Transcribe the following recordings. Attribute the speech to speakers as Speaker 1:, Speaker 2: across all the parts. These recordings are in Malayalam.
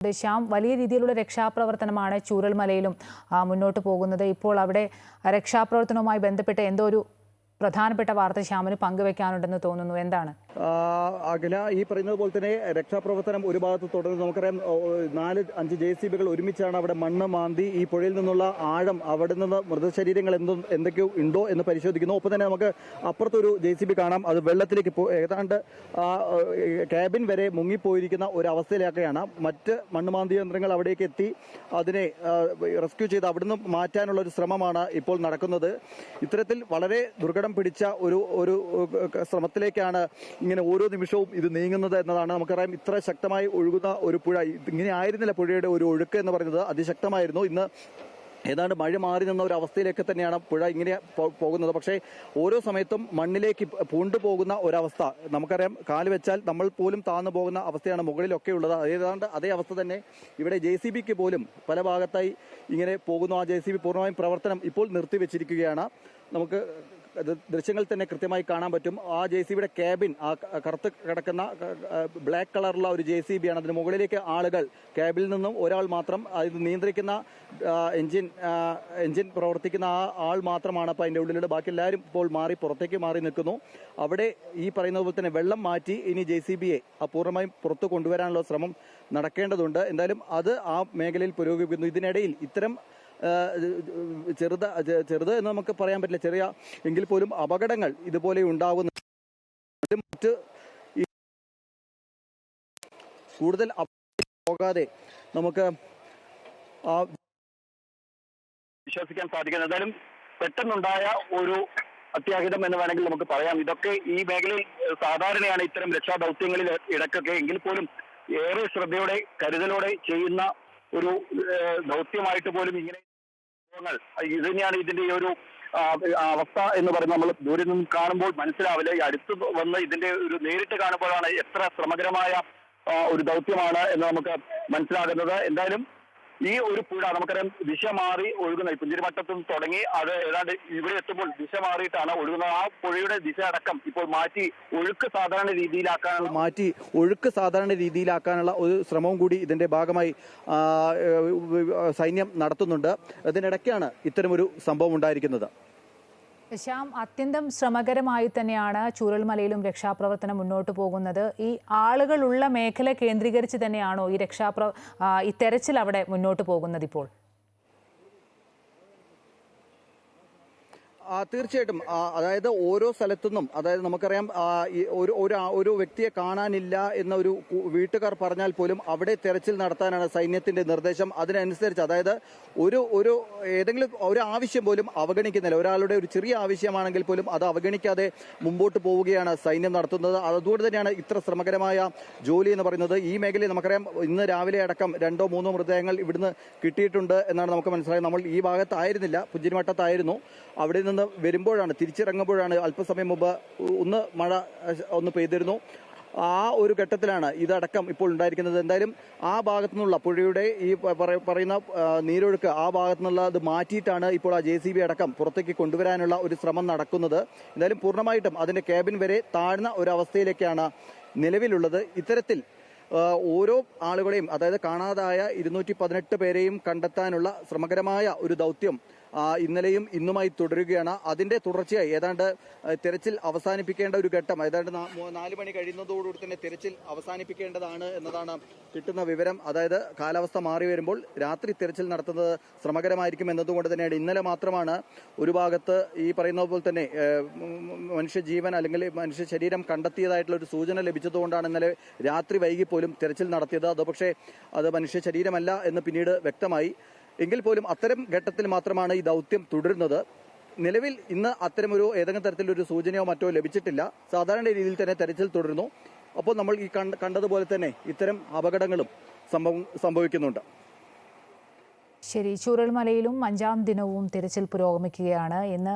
Speaker 1: ശ്യാം വലിയ രീതിയിലുള്ള രക്ഷാപ്രവർത്തനമാണ് ചൂരൽമലയിലും മുന്നോട്ട് പോകുന്നത്. ഇപ്പോൾ അവിടെ രക്ഷാപ്രവർത്തനവുമായി ബന്ധപ്പെട്ട് എന്തോ ഒരു പ്രധാനപ്പെട്ട വാർത്ത ശ്യാമിന് പങ്കുവെക്കാനുണ്ടെന്ന് തോന്നുന്നു. എന്താണ്?
Speaker 2: അഖില ഈ പറയുന്നത് പോലെ തന്നെ രക്ഷാപ്രവർത്തനം ഒരു ഭാഗത്ത് തുടർന്ന് നമുക്കറിയാം നാല് അഞ്ച് ജെ സി ബികൾ ഒരുമിച്ചാണ് അവിടെ മണ്ണ് മാന്തി ഈ പുഴയിൽ നിന്നുള്ള ആഴം അവിടെ നിന്ന് മൃതശരീരങ്ങൾ എന്തോ എന്തൊക്കെയോ ഉണ്ടോ എന്ന് പരിശോധിക്കുന്നു. ഒപ്പം തന്നെ നമുക്ക് അപ്പുറത്തൊരു ജെ സി ബി കാണാം. അത് വെള്ളത്തിലേക്ക് ഏതാണ്ട് ക്യാബിൻ വരെ മുങ്ങിപ്പോയിരിക്കുന്ന ഒരു അവസ്ഥയിലൊക്കെയാണ് മറ്റ് മണ്ണ് മാന്തി യന്ത്രങ്ങൾ അവിടേക്ക് എത്തി അതിനെ റെസ്ക്യൂ ചെയ്ത് അവിടുന്ന് മാറ്റാനുള്ള ഒരു ശ്രമമാണ് ഇപ്പോൾ നടക്കുന്നത്. ഇത്തരത്തിൽ വളരെ ദുർഘടം പിടിച്ച ഒരു ഒരു ശ്രമത്തിലേക്കാണ് ഇങ്ങനെ ഓരോ നിമിഷവും ഇത് നീങ്ങുന്നത് എന്നതാണ് നമുക്കറിയാം. ഇത്ര ശക്തമായി ഒഴുകുന്ന ഒരു പുഴ ഇങ്ങനെ ആയിരുന്നില്ല പുഴയുടെ ഒരു ഒഴുക്ക് എന്ന് പറയുന്നത്. അതിശക്തമായിരുന്നു. ഇന്ന് ഏതാണ്ട് മഴ മാറി നിന്ന ഒരു അവസ്ഥയിലേക്ക് തന്നെയാണ് പുഴ ഇങ്ങനെ പോകുന്നത്. പക്ഷേ ഓരോ സമയത്തും മണ്ണിലേക്ക് പൂണ്ടു പോകുന്ന ഒരവസ്ഥ. നമുക്കറിയാം കാൽ വെച്ചാൽ നമ്മൾ പോലും താന്നു പോകുന്ന അവസ്ഥയാണ് മുകളിലൊക്കെ ഉള്ളത്. ഏതാണ്ട് അതേ അവസ്ഥ തന്നെ ഇവിടെ ജെ സി ബിക്ക് പോലും പല ഭാഗത്തായി ഇങ്ങനെ പോകുന്നു. ആ ജെ സി ബി പൂർണമായും പ്രവർത്തനം ഇപ്പോൾ നിർത്തിവെച്ചിരിക്കുകയാണ്. നമുക്ക് ദൃശ്യങ്ങൾ തന്നെ കൃത്യമായി കാണാൻ പറ്റും. ആ ജെ സി ബിയുടെ ക്യാബിൻ ആ കറുത്ത് കിടക്കുന്ന ബ്ലാക്ക് കളറുള്ള ഒരു ജെ സി ബി ആണ്. അതിന് മുകളിലേക്ക് ആളുകൾ ക്യാബിൽ നിന്നും ഒരാൾ മാത്രം അത് നിയന്ത്രിക്കുന്ന ആ, എഞ്ചിൻ എഞ്ചിൻ പ്രവർത്തിക്കുന്ന ആ ആൾ മാത്രമാണ് അപ്പോൾ അതിന്റെ ഉള്ളിലുള്ള ബാക്കി എല്ലാവരും ഇപ്പോൾ മാറി പുറത്തേക്ക് മാറി നിൽക്കുന്നു. അവിടെ ഈ പറയുന്നത് പോലെ തന്നെ വെള്ളം മാറ്റി ഇനി ജെ സി ബിയെ പൂർണമായും പുറത്തു കൊണ്ടുവരാനുള്ള ശ്രമം നടക്കേണ്ടതുണ്ട്. എന്തായാലും അത് ആ മേഖലയിൽ പുരോഗമിക്കുന്നു. ഇതിനിടയിൽ ഇത്തരം ആ, ചെറുത ചെറുത് എന്ന് നമുക്ക് പറയാൻ പറ്റില്ല. ചെറിയ എങ്കിൽ പോലും അപകടങ്ങൾ ഇതുപോലെ ഉണ്ടാകുന്നു. മറ്റ് കൂടുതൽ പോകാതെ നമുക്ക്
Speaker 3: വിശ്വസിക്കാൻ സാധിക്കുന്നത് എന്തായാലും പെട്ടെന്നുണ്ടായ ഒരു അത്യാഹിതം എന്ന് വേണമെങ്കിൽ നമുക്ക് പറയാം. ഇതൊക്കെ ഈ മേഖലയിൽ സാധാരണയാണ് ഇത്തരം രക്ഷാദൗത്യങ്ങളിൽ ഇടക്കൊക്കെ എങ്കിൽ പോലും ഏറെ ശ്രദ്ധയോടെ കരുതലോടെ ചെയ്യുന്ന ഒരു ദൗത്യമായിട്ട് പോലും ഇങ്ങനെ സംഭവങ്ങൾ ഇത് ഇതിന്റെ ഒരു അവസ്ഥ എന്ന് പറയുന്നത് നമ്മൾ ദൂരെ നിന്നും കാണുമ്പോൾ മനസ്സിലാവില്ല. ഈ അടുത്ത് വന്ന് ഇതിന്റെ ഒരു നേരിട്ട് കാണുമ്പോഴാണ് എത്ര ശ്രമകരമായ ഒരു ദൗത്യമാണ് എന്ന് നമുക്ക് മനസ്സിലാകുന്നത്. എന്തായാലും ഈ ഒരു പുഴ നമുക്കറിയാം ദിശ മാറി ഒഴുകുന്ന പുഞ്ചിരിമട്ടത്തു നിന്ന് തുടങ്ങി അത് ഏതാണ്ട് ഇവിടെ എത്തുമ്പോൾ ദിശ മാറിയിട്ടാണ് ഒഴുകുന്നത്. ആ പുഴയുടെ ദിശ അടക്കം ഇപ്പോൾ മാറ്റി ഒഴുക്ക് സാധാരണ രീതിയിലാക്കാനുള്ള
Speaker 2: മാറ്റി ഒഴുക്ക് സാധാരണ രീതിയിലാക്കാനുള്ള ഒരു ശ്രമവും കൂടി ഇതിന്റെ ഭാഗമായി സൈന്യം നടത്തുന്നുണ്ട്. അതിനിടയ്ക്കാണ് ഇത്തരമൊരു സംഭവം ഉണ്ടായിരിക്കുന്നത്.
Speaker 1: ശ്യാം അത്യന്തം ശ്രമകരമായി തന്നെയാണ് ചൂരൽമലയിലും രക്ഷാപ്രവർത്തനം മുന്നോട്ട് പോകുന്നത്. ഈ ആളുകളുള്ള മേഖല കേന്ദ്രീകരിച്ച് തന്നെയാണോ ഈ രക്ഷാപ്ര ഈ തെരച്ചിൽ അവിടെ മുന്നോട്ട് പോകുന്നത് ഇപ്പോൾ?
Speaker 2: തീർച്ചയായിട്ടും. അതായത് ഓരോ സ്ഥലത്തുനിന്നും അതായത് നമുക്കറിയാം ഒരു ഒരു വ്യക്തിയെ കാണാനില്ല എന്ന ഒരു വീട്ടുകാർ പറഞ്ഞാൽ പോലും അവിടെ തെരച്ചിൽ നടത്താനാണ് സൈന്യത്തിന്റെ നിർദ്ദേശം. അതിനനുസരിച്ച് അതായത് ഒരു ഒരു ഏതെങ്കിലും ഒരു ആവശ്യം പോലും അവഗണിക്കുന്നില്ല. ഒരാളുടെ ഒരു ചെറിയ ആവശ്യമാണെങ്കിൽ പോലും അത് അവഗണിക്കാതെ മുമ്പോട്ട് പോവുകയാണ് സൈന്യം നടത്തുന്നത്. അതുകൊണ്ട് തന്നെയാണ് ഇത്ര ശ്രമകരമായ ജോലി എന്ന് പറയുന്നത്. ഈ മേഖലയിൽ നമുക്കറിയാം ഇന്ന് രാവിലെ അടക്കം രണ്ടോ മൂന്നോ മൃതദേഹങ്ങൾ ഇവിടുന്ന് കിട്ടിയിട്ടുണ്ട് എന്നാണ് നമുക്ക് മനസ്സിലായത്. നമ്മൾ ഈ ഭാഗത്തായിരുന്നില്ല പുഞ്ചിരിമട്ടത്തായിരുന്നു. അവിടെ നിന്ന് വരുമ്പോഴാണ് തിരിച്ചിറങ്ങുമ്പോഴാണ് അല്പസമയം മുമ്പ് ഒന്ന് മഴ ഒന്ന് പെയ്തിരുന്നു. ആ ഒരു ഘട്ടത്തിലാണ് ഇതടക്കം ഇപ്പോൾ ഉണ്ടായിരിക്കുന്നത്. എന്തായാലും ആ ഭാഗത്തു നിന്നുള്ള പുഴയുടെ ഈ പറയുന്ന നീരൊഴുക്ക് ആ ഭാഗത്തു നിന്നുള്ള അത് മാറ്റിയിട്ടാണ് ഇപ്പോൾ ആ ജെ സി ബി അടക്കം പുറത്തേക്ക് കൊണ്ടുവരാനുള്ള ഒരു ശ്രമം നടക്കുന്നത്. എന്തായാലും പൂർണമായിട്ടും അതിന്റെ ക്യാബിൻ വരെ താഴ്ന്ന ഒരു അവസ്ഥയിലേക്കാണ് നിലവിലുള്ളത്. ഇത്തരത്തിൽ ഓരോ ആളുകളെയും അതായത് കാണാതായ ഇരുന്നൂറ്റി പതിനെട്ട് പേരെയും കണ്ടെത്താനുള്ള ശ്രമകരമായ ഒരു ദൗത്യം ഇന്നലെയും ഇന്നുമായി തുടരുകയാണ്. അതിന്റെ തുടർച്ചയായി ഏതാണ്ട് തിരച്ചിൽ അവസാനിപ്പിക്കേണ്ട ഒരു ഘട്ടം ഏതാണ്ട് നാല് മണി കഴിയുന്നതോടുകൂടി തന്നെ തിരച്ചിൽ അവസാനിപ്പിക്കേണ്ടതാണ് എന്നതാണ് കിട്ടുന്ന വിവരം. അതായത് കാലാവസ്ഥ മാറി വരുമ്പോൾ രാത്രി തിരച്ചിൽ നടത്തുന്നത് ശ്രമകരമായിരിക്കും എന്നതുകൊണ്ട് തന്നെയാണ്. ഇന്നലെ മാത്രമാണ് ഒരു ഭാഗത്ത് ഈ പറയുന്ന പോലെ തന്നെ മനുഷ്യജീവൻ അല്ലെങ്കിൽ മനുഷ്യ ശരീരം കണ്ടെത്തിയതായിട്ടുള്ള ഒരു സൂചന ലഭിച്ചതുകൊണ്ടാണ് ഇന്നലെ രാത്രി വൈകി പോലും തെരച്ചിൽ നടത്തിയത്. അത് പക്ഷേ അത് മനുഷ്യ ശരീരമല്ല എന്ന് പിന്നീട് വ്യക്തമായി എങ്കിൽ പോലും അത്തരം ഘട്ടത്തിൽ മാത്രമാണ് ഈ ദൗത്യം തുടരുന്നത്. നിലവിൽ ഇന്ന് അത്തരമൊരു ഏതെങ്കിലും തരത്തിലൊരു സൂചനയോ മറ്റോ ലഭിച്ചിട്ടില്ല. സാധാരണ രീതിയിൽ തന്നെ തെരച്ചിൽ തുടരുന്നു. അപ്പോൾ നമ്മൾ ഈ കണ്ടതുപോലെ തന്നെ ഇത്തരം അപകടങ്ങളും സംഭവം സംഭവിക്കുന്നുണ്ട്.
Speaker 1: ശരി ചൂരൽമലയിലും അഞ്ചാം ദിനവും തിരച്ചിൽ പുരോഗമിക്കുകയാണ്. ഇന്ന്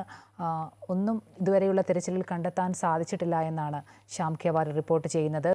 Speaker 1: ഒന്നും ഇതുവരെയുള്ള തിരച്ചിലിൽ കണ്ടെത്താൻ സാധിച്ചിട്ടില്ല എന്നാണ് ശ്യാം റിപ്പോർട്ട് ചെയ്യുന്നത്.